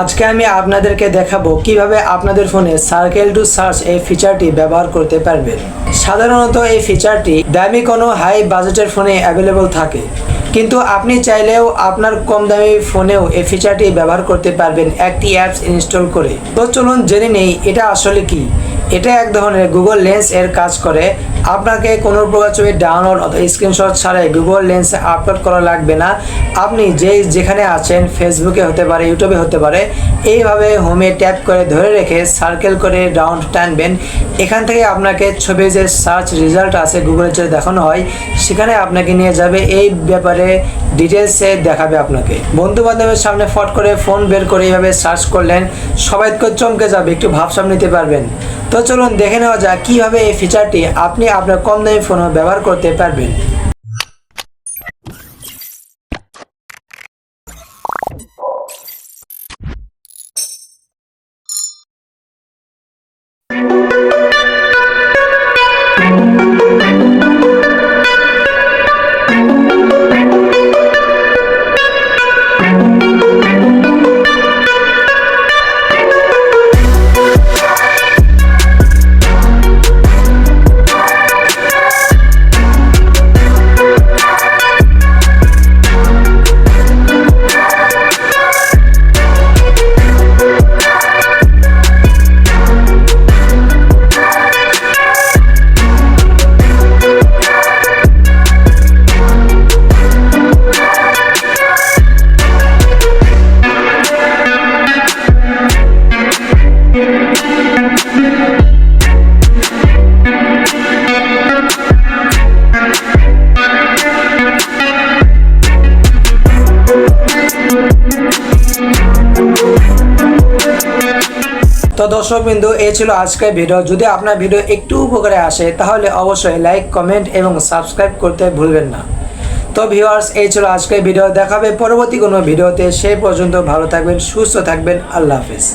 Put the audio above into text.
আজকে আমি আপনাদেরকে দেখাবো কীভাবে আপনাদের ফোনে সার্কেল টু সার্চ এই ফিচারটি ব্যবহার করতে পারবেন। সাধারণত এই ফিচারটি দামি কোনো হাই বাজেটের ফোনে অ্যাভেলেবল থাকে। কিন্তু আপনি চাইলেও আপনার কম দামি ফোনেও এই ফিচারটি ব্যবহার করতে পারবেন একটি অ্যাপস ইনস্টল করে। তো চলুন জেনে নেই এটা আসলে কি। এটা এক ধরনের গুগল লেন্স এর কাজ করে। আপনাকে কোনো প্রকার ছবি ডাউনলোড অথবা স্ক্রিনশট ছাড়াই গুগল লেন্সে আপলোড করা লাগবে না। আপনি যেই যেখানে আছেন ফেসবুকে হতে পারে ইউটিউবে হতে পারে, এইভাবে হোমে ট্যাপ করে ধরে রেখে সার্কেল করে ডাউন টানবেন। এখান থেকে আপনাকে ছবি যে সার্চ রেজাল্ট আছে গুগলে যে দেখানো হয়, সেখানে আপনাকে নিয়ে যাবে, এই ব্যাপারে ডিটেলসে দেখাবে আপনাকে। বন্ধু বান্ধবের সামনে ফট করে ফোন বের করে এইভাবে সার্চ করলেন, সবাই তো চমকে যাবে, একটু ভাবসাব নিতে পারবেন। তো চলুন দেখে নেওয়া যাক কীভাবে এই ফিচারটি আপনি আপনার কম দামি ফোনে ব্যবহার করতে পারবেন। তো দর্শক বিন্দু, এ ছিল আজকের ভিডিও। যদি আপনার ভিডিও একটু উপকারে আসে, তাহলে অবশ্যই লাইক কমেন্ট এবং সাবস্ক্রাইব করতে ভুলবেন না। তো ভিউয়ার্স এই ছিল আজকের ভিডিও। দেখাবে পরবর্তী কোনো ভিডিওতে। সেই পর্যন্ত ভালো থাকবেন, সুস্থ থাকবেন। আল্লাহ হাফিজ।